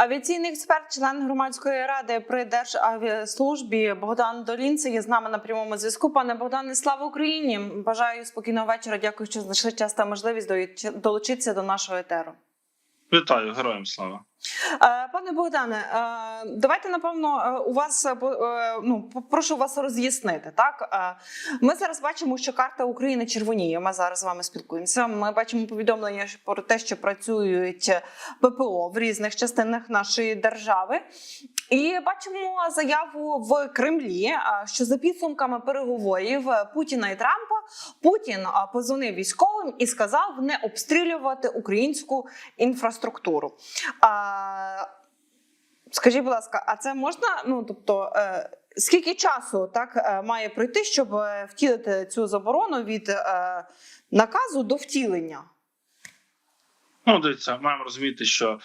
Авіаційний експерт, член громадської ради при Державіаслужбі Богдан Долінце є з нами на прямому зв'язку. Пане Богдане, слава Україні! Бажаю спокійного вечора. Дякую, що знайшли час та можливість долучитися до нашого етеру. Вітаю, героям слава. Е, Пане Богдане, е, давайте напевно е, у вас ну попрошу прошу вас роз'яснити. Так ми зараз бачимо, що карта України червоніє. Ми зараз з вами спілкуємося. Ми бачимо повідомлення про те, що працюють ППО в різних частинах нашої держави. І бачимо заяву в Кремлі, е, що за підсумками переговорів Путіна і Трампа Путін е, позвонив військовим і сказав не обстрілювати українську інфраструктуру. Скажіть, будь ласка, а це можна? Ну тобто, е, скільки часу так е, має пройти, щоб е, втілити цю заборону від е, наказу до втілення? Ну, дивіться, маємо розуміти, що е,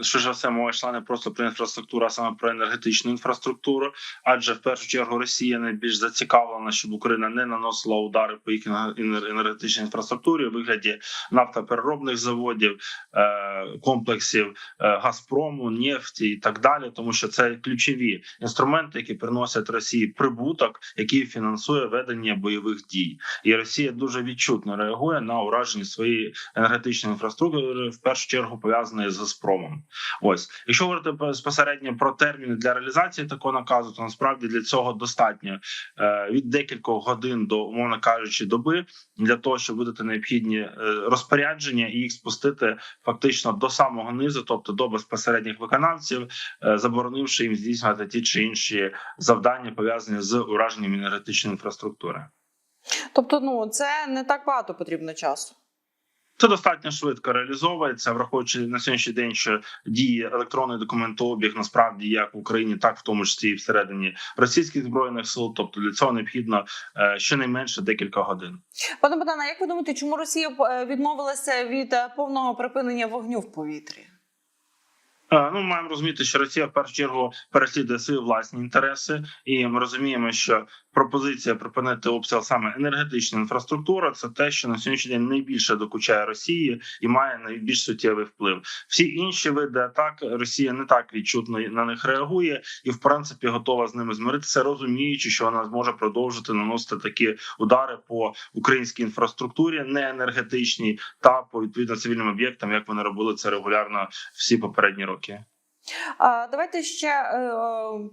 що ж все мова йшла не просто про інфраструктуру, а саме про енергетичну інфраструктуру. Адже в першу чергу Росія найбільш зацікавлена, щоб Україна не наносила удари по їх енер- енергетичній інфраструктурі у вигляді нафтопереробних заводів, е, комплексів е, Газпрому, нефті і так далі, тому що це ключові інструменти, які приносять Росії прибуток, який фінансує ведення бойових дій. І Росія дуже відчутно реагує на ураження своєї енергетичної інфраструктури, в першу чергу пов'язаної з Газпромом. Ось, якщо говорити безпосередньо про терміни для реалізації такого наказу, то насправді для цього достатньо е, від декількох годин до, умовно кажучи, доби для того, щоб видати необхідні е, розпорядження і їх спустити фактично до самого низу, тобто до безпосередніх виконавців, е, заборонивши їм здійснювати ті чи інші завдання пов'язані з ураженням енергетичної інфраструктури. Тобто, ну це не так багато потрібно часу. Це достатньо швидко реалізовується, враховуючи на сьогоднішній день, що діє електронний документообіг насправді як в Україні, так в тому числі і всередині російських збройних сил. Тобто для цього необхідно е, щонайменше декілька годин. Пане Богдане, як ви думаєте, чому Росія е, відмовилася від е, повного припинення вогню в повітрі? Е, Ну, маємо розуміти, що Росія в першу чергу переслідує свої власні інтереси, і ми розуміємо, що пропозиція припинити обстріл саме енергетична інфраструктура це те, що на сьогоднішній день найбільше докучає Росії і має найбільш суттєвий вплив. Всі інші види атак Росія не так відчутно на них реагує, і в принципі готова з ними змиритися, розуміючи, що вона зможе продовжити наносити такі удари по українській інфраструктурі, не енергетичній, та по відповідно цивільним об'єктам, як вони робили це регулярно всі попередні роки. А, Давайте ще е,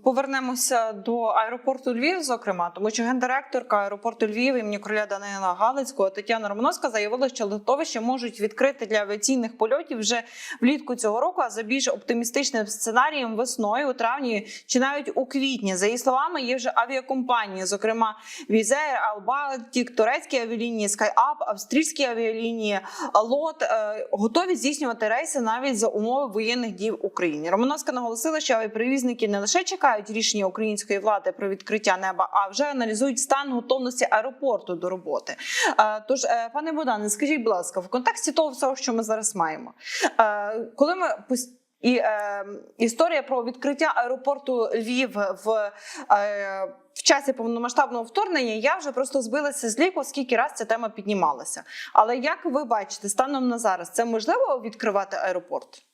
повернемося до аеропорту Львів, зокрема, тому що гендиректорка аеропорту Львів імені короля Данила Галицького Тетяна Романовська заявила, що литовище можуть відкрити для авіаційних польотів вже влітку цього року, а за більш оптимістичним сценарієм весною у травні чи навіть у квітні. За її словами, є вже авіакомпанії, зокрема Візеєр, Албалтік, турецькі авіалінії, SkyUp, австрійські авіалінії, Лот е, готові здійснювати рейси навіть за умови воєнних дій в Україні. Романовська наголосила, що авіаперевізники не лише чекають рішення української влади про відкриття неба, а вже аналізують стан готовності аеропорту до роботи. Тож, е, пане Богдане, скажіть, будь ласка, в контексті того всього, що ми зараз маємо, е, коли ми і е, історія про відкриття аеропорту Львів в, е, в часі повномасштабного вторгнення, я вже просто збилася з ліку, скільки раз ця тема піднімалася. Але як ви бачите, станом на зараз це можливо відкривати аеропорт?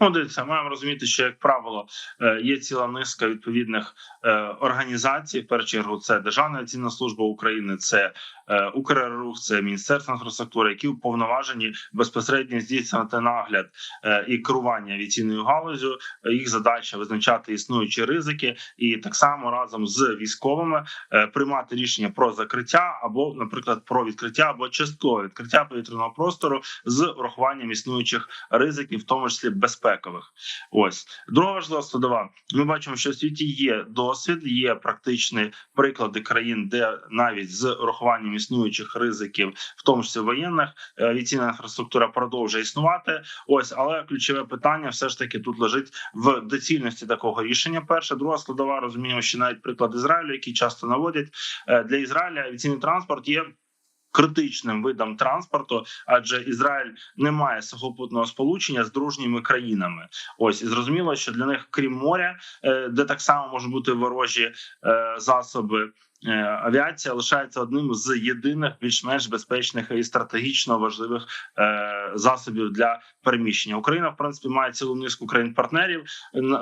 Ну, дивіться, маємо розуміти, що як правило е, є ціла низка відповідних е, організацій. В першу чергу це Державна авіаційна служба України, це е, Укррух, це Міністерство інфраструктури, які уповноважені безпосередньо здійснювати нагляд і керування авіаційною галузю. Їх задача визначати існуючі ризики, і так само разом з військовими приймати рішення про закриття або, наприклад, про відкриття або часткове відкриття повітряного простору з урахуванням існуючих ризиків, в тому числі безпекових. Ось друга важлива складова. Ми бачимо, що в світі є досвід, є практичні приклади країн, де навіть з урахуванням існуючих ризиків, в тому числі воєнних, е, авіаційна інфраструктура продовжує існувати. Ось, але ключове питання все ж таки тут лежить в доцільності такого рішення. Перша, друга складова розуміємо, що навіть приклад Ізраїлю, який часто наводять Е, для Ізраїля авіаційний транспорт є. Критичним видом транспорту, адже Ізраїль не має сухопутного сполучення з дружніми країнами. Ось і зрозуміло, що для них, крім моря, е, де так само можуть бути ворожі е, засоби, авіація лишається одним з єдиних більш-менш безпечних і стратегічно важливих е, засобів для переміщення. Україна в принципі має цілу низку країн-партнерів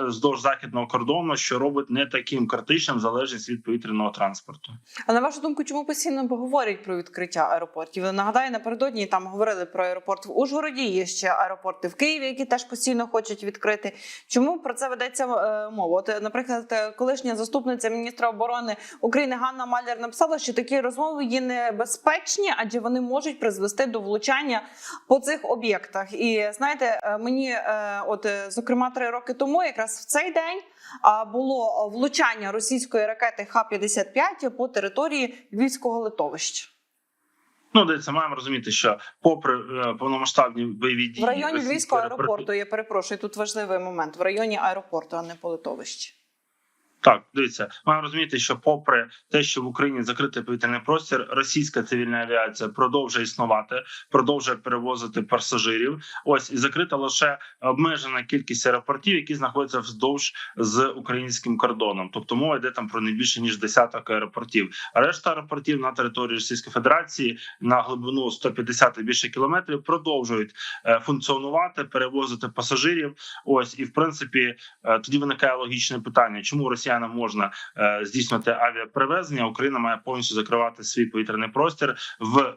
вздовж західного кордону, що робить не таким критичним залежність від повітряного транспорту. А на вашу думку, чому постійно говорять про відкриття аеропортів? Нагадаю, напередодні там говорили про аеропорт в Ужгороді. Є ще аеропорти в Києві, які теж постійно хочуть відкрити. Чому про це ведеться е, мова? От, е, наприклад, е, колишня заступниця міністра оборони України Ганна Маляр написала, що такі розмови є небезпечні, адже вони можуть призвести до влучання по цих об'єктах. І знаєте, е, мені е, от е, зокрема три роки тому, якраз в цей день. Було влучання російської ракети Х-55 по території Львівського литовища Ну, дивіться, маємо розуміти, що попри повномасштабні бойові дії в районі Львівського аеропорту. Я перепрошую, тут важливий момент в районі аеропорту, а не по литовищі. Так, дивіться, маємо розуміти, що попри те, що в Україні закритий повітряний простір, російська цивільна авіація продовжує існувати, продовжує перевозити пасажирів. Ось і закрита лише обмежена кількість аеропортів, які знаходяться вздовж з українським кордоном. Тобто мова йде там про не більше ніж десяток аеропортів. Решта аеропортів на території Російської Федерації на глибину 150 і більше кілометрів продовжують е, функціонувати, перевозити пасажирів. Ось і в принципі е, тоді виникає логічне питання: чому росіянам можна е, здійснювати авіаперевезення? Україна має повністю закривати свій повітряний простір в е,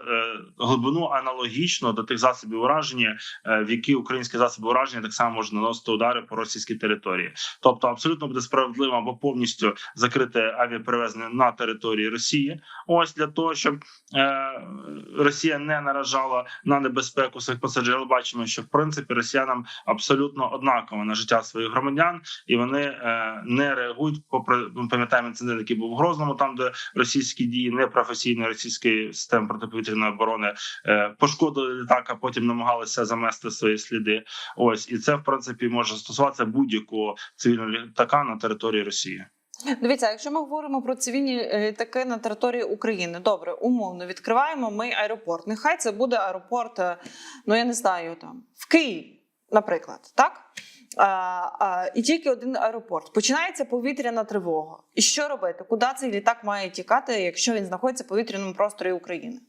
глибину аналогічно до тих засобів ураження, е, в які українські засоби ураження так само можуть наносити удари по російській території. Тобто, абсолютно буде справедливо або повністю закрити авіаперевезення на території Росії. Ось для того, щоб е, Росія не наражала на небезпеку своїх пасажирів. Бачимо, що в принципі росіянам абсолютно однаково на життя своїх громадян, і вони е, не реагують. Попри ми пам'ятаємо інцидент, який був в Грозному, там де російські дії непрофесійної російської системи протиповітряної оборони е, пошкодили літак, а потім намагалися замести свої сліди. Ось і це в принципі може стосуватися будь-якого цивільного літака на території Росії. Дивіться, якщо ми говоримо про цивільні е, літаки на території України, добре, умовно відкриваємо ми аеропорт. Нехай це буде аеропорт, е, ну я не знаю, там в Києві, наприклад, так? А, а, і тільки один аеропорт. Починається повітряна тривога. І що робити? Куди цей літак має тікати, якщо він знаходиться в повітряному просторі України?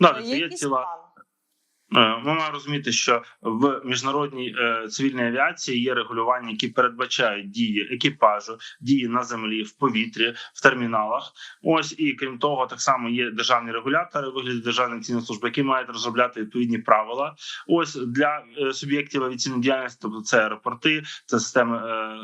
Да, Є якийсь план? Е, Ми маємо розуміти, що в міжнародній е, цивільній авіації є регулювання, які передбачають дії екіпажу, дії на землі, в повітрі, в терміналах. Ось і крім того, так само є державні регулятори вигляді державної цінної служби, які мають розробляти відповідні правила. Ось для е, суб'єктів авіаційної діяльності, тобто це аеропорти, це системи е,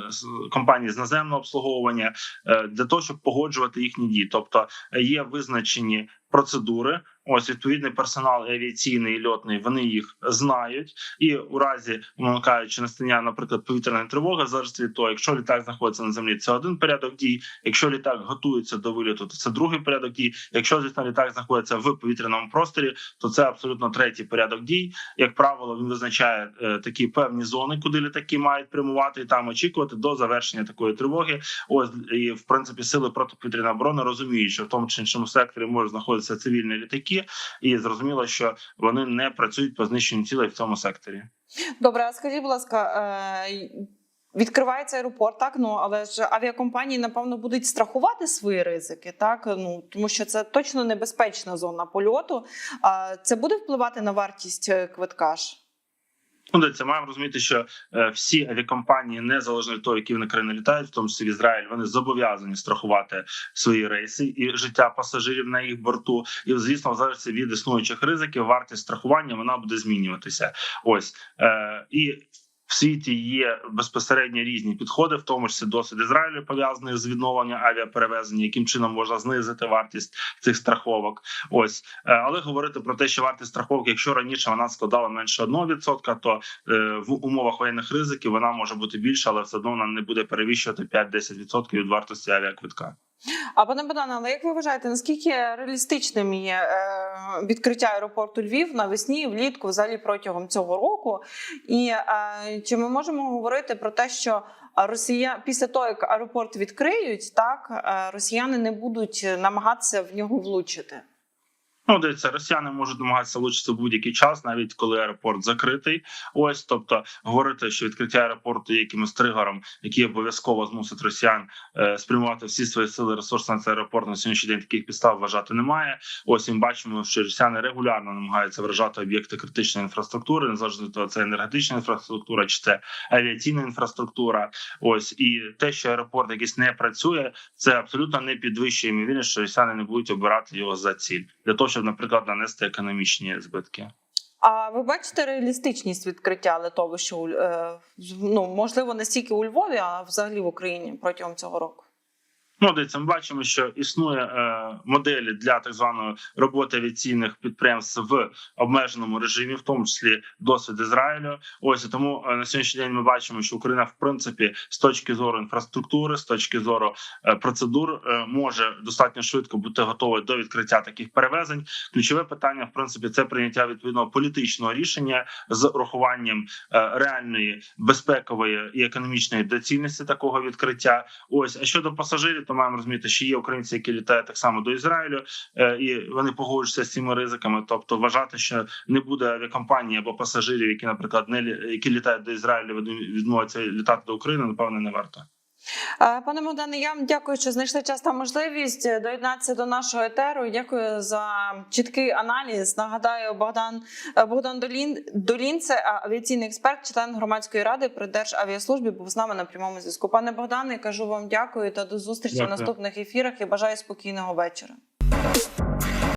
компанії з наземного обслуговування, е, для того, щоб погоджувати їхні дії. Тобто е, є визначені процедури. Ось відповідний персонал авіаційний і льотний. Вони їх знають, і у разі кажучи, настання, наприклад, повітряної тривоги, залежить від якщо літак знаходиться на землі, це один порядок дій. Якщо літак готується до виліту, то це другий порядок дій. Якщо звісно літак знаходиться в повітряному просторі, то це абсолютно третій порядок дій. Як правило, він визначає е, такі певні зони, куди літаки мають прямувати і там очікувати до завершення такої тривоги. Ось і в принципі сили протиповітряної оборони розуміють, що в тому чи іншому секторі можуть знаходитися цивільні літаки, і зрозуміло, що вони не працюють по знищенню цілей в цьому секторі. Добре, а скажіть, будь ласка, е, відкривається аеропорт, так ну але ж авіакомпанії напевно будуть страхувати свої ризики, так ну тому що це точно небезпечна зона польоту. А це буде впливати на вартість квиткаш? квитка ж? Ну, дивіться, маємо розуміти, що е, всі авіакомпанії, незалежно від того, які вони країни літають, в тому числі в Ізраїль, вони зобов'язані страхувати свої рейси і життя пасажирів на їх борту. І звісно, в залежності від існуючих ризиків, вартість страхування вона буде змінюватися. Ось е, і. В світі є безпосередньо різні підходи, в тому числі досвід Ізраїлю пов'язаний з відновленням авіаперевезення, яким чином можна знизити вартість цих страховок. Ось Е, але говорити про те, що вартість страховки, якщо раніше вона складала менше 1%, то е, в умовах воєнних ризиків вона може бути більша, але все одно вона не буде перевищувати 5-10% від вартості авіаквитка. А пане Богдане, але як ви вважаєте, наскільки реалістичним є е, відкриття аеропорту Львів навесні, влітку, взагалі протягом цього року? І е, чи ми можемо говорити про те, що Росія після того, як аеропорт відкриють, так е, росіяни не будуть намагатися в нього влучити? Ну, дивіться, росіяни можуть намагатися влучити в будь-який час, навіть коли аеропорт закритий. Ось, тобто, говорити, що відкриття аеропорту є якимось тригером, який обов'язково змусить росіян е, спрямувати всі свої сили, ресурси на цей аеропорт на сьогоднішній день. Таких підстав вважати немає. Ось ми бачимо, що росіяни регулярно намагаються вражати об'єкти критичної інфраструктури, незалежно того, це енергетична інфраструктура чи це авіаційна інфраструктура. Ось і те, що аеропорт якийсь не працює, це абсолютно не підвищує ймовірність, що росіяни не будуть обирати його за ціль для того, щоб, наприклад, нанести економічні збитки. А ви бачите реалістичність відкриття литовища е, ну можливо не стільки у Львові, а взагалі в Україні протягом цього року? Ну, дивіться, ми бачимо, що існує е, моделі для так званої роботи авіаційних підприємств в обмеженому режимі, в тому числі досвід Ізраїлю. Ось тому е, на сьогоднішній день ми бачимо, що Україна, в принципі, з точки зору інфраструктури, з точки зору е, процедур, е, може достатньо швидко бути готовою до відкриття таких перевезень. Ключове питання, в принципі, це прийняття відповідного політичного рішення з урахуванням е, реальної безпекової і економічної доцільності такого відкриття. Ось а щодо пасажирів, то маємо розуміти, що є українці, які літають так само до Ізраїлю, е, і вони погоджуються з цими ризиками. Тобто, вважати, що не буде авіакомпанії або пасажирів, які, наприклад, не які літають до Ізраїлю, відмовляться літати до України, напевно, не варто. Е, Пане Богдане, я вам дякую, що знайшли час та можливість е, доєднатися до нашого етеру. Дякую за чіткий аналіз. Нагадаю, Богдан е, Богдан Долін Долін, це авіаційний експерт, член громадської ради при Державіаслужбі, був з нами на прямому зв'язку. Пане Богдане, кажу вам дякую та до зустрічі в наступних ефірах і бажаю спокійного вечора.